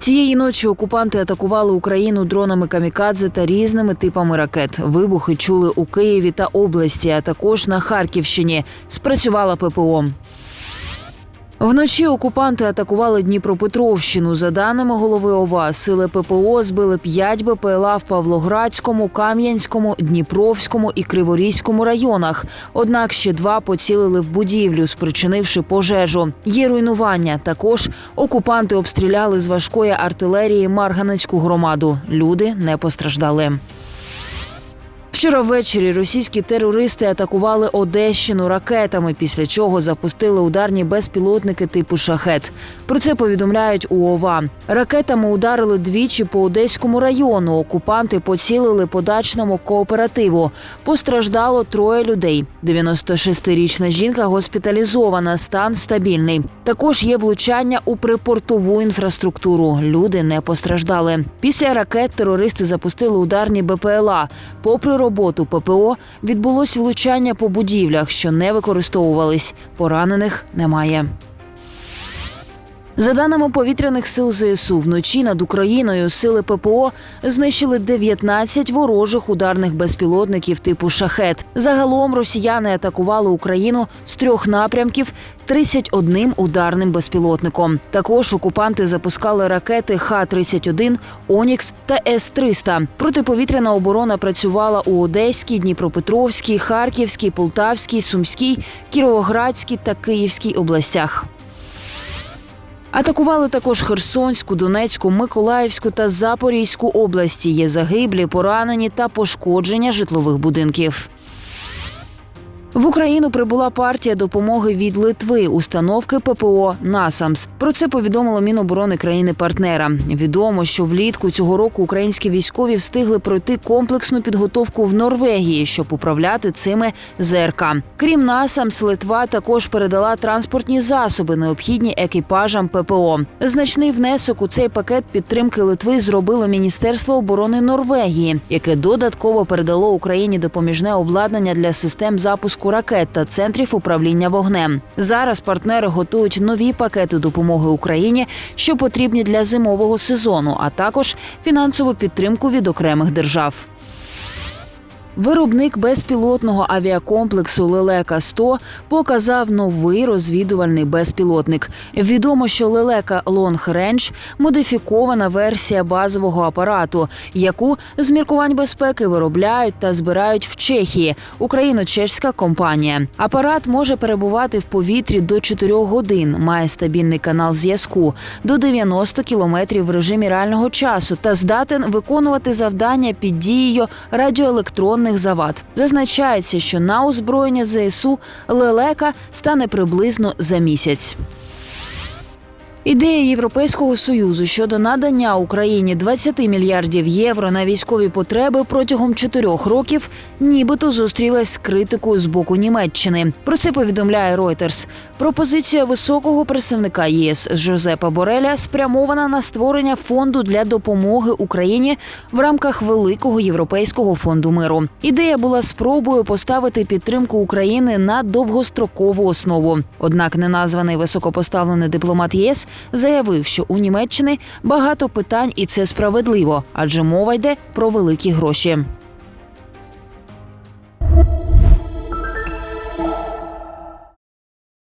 Цієї ночі окупанти атакували Україну дронами камікадзе та різними типами ракет. Вибухи чули у Києві та області, а також на Харківщині. Спрацювала ППО. Вночі окупанти атакували Дніпропетровщину. За даними голови ОВА, сили ППО збили 5 БПЛА в Павлоградському, Кам'янському, Дніпровському і Криворізькому районах. Однак ще два поцілили в будівлю, спричинивши пожежу. Є руйнування. Також окупанти обстріляли з важкої артилерії Марганецьку громаду. Люди не постраждали. Вчора ввечері російські терористи атакували Одещину ракетами, після чого запустили ударні безпілотники типу шахет. Про це повідомляють у ОВА. Ракетами ударили двічі по Одеському району. Окупанти поцілили по дачному кооперативу. Постраждало троє людей. 96-річна жінка госпіталізована, стан стабільний. Також є влучання у припортову інфраструктуру. Люди не постраждали. Після ракет терористи запустили ударні БПЛА. Попри роботу ППО відбулось влучання по будівлях, що не використовувались. Поранених немає. За даними повітряних сил ЗСУ, вночі над Україною сили ППО знищили 19 ворожих ударних безпілотників типу шахет. Загалом росіяни атакували Україну з трьох напрямків 31 ударним безпілотником. Також окупанти запускали ракети Х-31, Онікс та С-300. Протиповітряна оборона працювала у Одеській, Дніпропетровській, Харківській, Полтавській, Сумській, Кіровоградській та Київській областях. Атакували також Херсонську, Донецьку, Миколаївську та Запорізьку області. Є загиблі, поранені та пошкодження житлових будинків. В Україну прибула партія допомоги від Литви, установки ППО Насамс. Про це повідомило Міноборони країни-партнера. Відомо, що влітку цього року українські військові встигли пройти комплексну підготовку в Норвегії, щоб управляти цими ЗРК. Крім Насамс, Литва також передала транспортні засоби, необхідні екіпажам ППО. Значний внесок у цей пакет підтримки Литви зробило Міністерство оборони Норвегії, яке додатково передало Україні допоміжне обладнання для систем запуску ракет та центрів управління вогнем. Зараз партнери готують нові пакети допомоги Україні, що потрібні для зимового сезону, а також фінансову підтримку від окремих держав. Виробник безпілотного авіакомплексу Лелека 100 показав новий розвідувальний безпілотник. Відомо, що Лелека Long Range – модифікована версія базового апарату, яку з міркувань безпеки виробляють та збирають в Чехії, україно-чеська компанія. Апарат може перебувати в повітрі до 4 годин, має стабільний канал зв'язку до 90 кілометрів в режимі реального часу та здатен виконувати завдання під дією радіоелектронних завад. Зазначається, що на озброєння ЗСУ лелека стане приблизно за місяць. Ідея Європейського союзу щодо надання Україні 20 мільярдів євро на військові потреби протягом чотирьох років, нібито зустрілась з критикою з боку Німеччини. Про це повідомляє Reuters. Пропозиція високого представника ЄС Жозепа Бореля спрямована на створення фонду для допомоги Україні в рамках великого європейського фонду миру. Ідея була спробою поставити підтримку України на довгострокову основу. Однак неназваний високопоставлений дипломат ЄС заявив, що у Німеччини багато питань, і це справедливо, адже мова йде про великі гроші.